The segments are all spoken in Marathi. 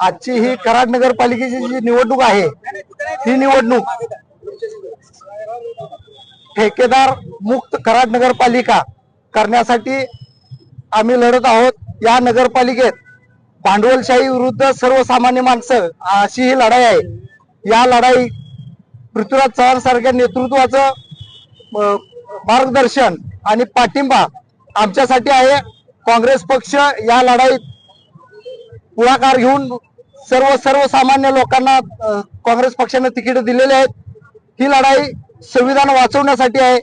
आजची ही कराड नगरपालिकेची जी निवडणूक आहे ही निवडणूक ठेकेदार मुक्त कराड नगरपालिका करण्यासाठी आम्ही लढत आहोत. या नगरपालिकेत भांडवलशाही विरुद्ध सर्वसामान्य माणसं अशी ही लढाई आहे. या लढाई पृथ्वीराज चव्हाण सारख्या नेतृत्वाचं मार्गदर्शन आणि पाठिंबा आमच्यासाठी आहे. काँग्रेस पक्ष या लढाईत पुढाकार घेऊन सर्व सर्वसामान्य लोकांना काँग्रेस पक्षाने तिकीट दिलेले आहेत. ही लढाई संविधान वाचवण्यासाठी आहे.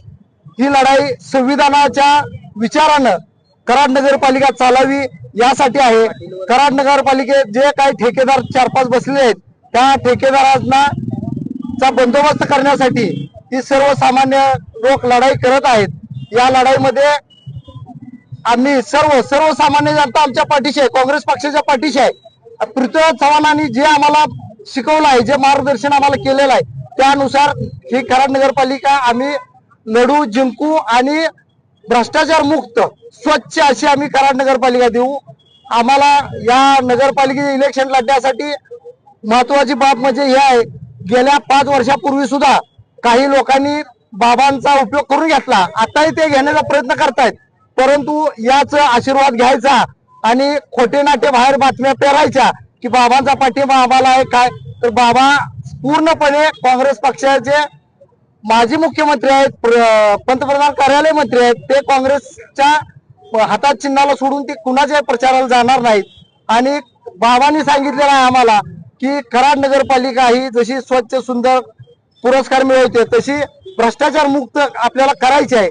ही लढाई संविधानाच्या विचारानं कराड नगरपालिका चालावी यासाठी आहे. कराड नगरपालिकेत जे काही ठेकेदार चार पाच बसले आहेत त्या ठेकेदारांना चा बंदोबस्त करण्यासाठी ही सर्वसामान्य लोक लढाई करत आहेत. या लढाईमध्ये आम्ही सर्व सर्वसामान्य जनता आमच्या पाठीशी आहे काँग्रेस पक्षाच्या पाठीशी आहे. पृथ्वीराज चव्हाणांनी जे आम्हाला शिकवलं आहे जे मार्गदर्शन आम्हाला केलेलं आहे त्यानुसार ही कराड नगरपालिका आम्ही लढू जिंकू आणि भ्रष्टाचार मुक्त स्वच्छ अशी आम्ही कराड नगरपालिका देऊ. आम्हाला या नगरपालिकेचे इलेक्शन लढण्यासाठी महत्वाची बाब म्हणजे हे आहे गेल्या पाच वर्षापूर्वी सुद्धा काही लोकांनी बाबांचा उपयोग करून घेतला. आताही ते घेण्याचा प्रयत्न करतायत. परंतु याच आशीर्वाद घ्यायचा आणि खोटे नाटे बाहेर बातम्या पेरायच्या की बाबांचा पाठिंबा आम्हाला आहे काय? तर बाबा पूर्णपणे काँग्रेस पक्षाचे माजी मुख्यमंत्री आहेत पंतप्रधान कार्यालय मंत्री आहेत ते काँग्रेसच्या हातात चिन्हाला सोडून ते कुणाच्या प्रचाराला जाणार नाहीत. आणि बाबांनी सांगितलेलं आहे आम्हाला की कराड नगरपालिका ही जशी स्वच्छ सुंदर पुरस्कार मिळवते तशी भ्रष्टाचार मुक्त आपल्याला करायची आहे.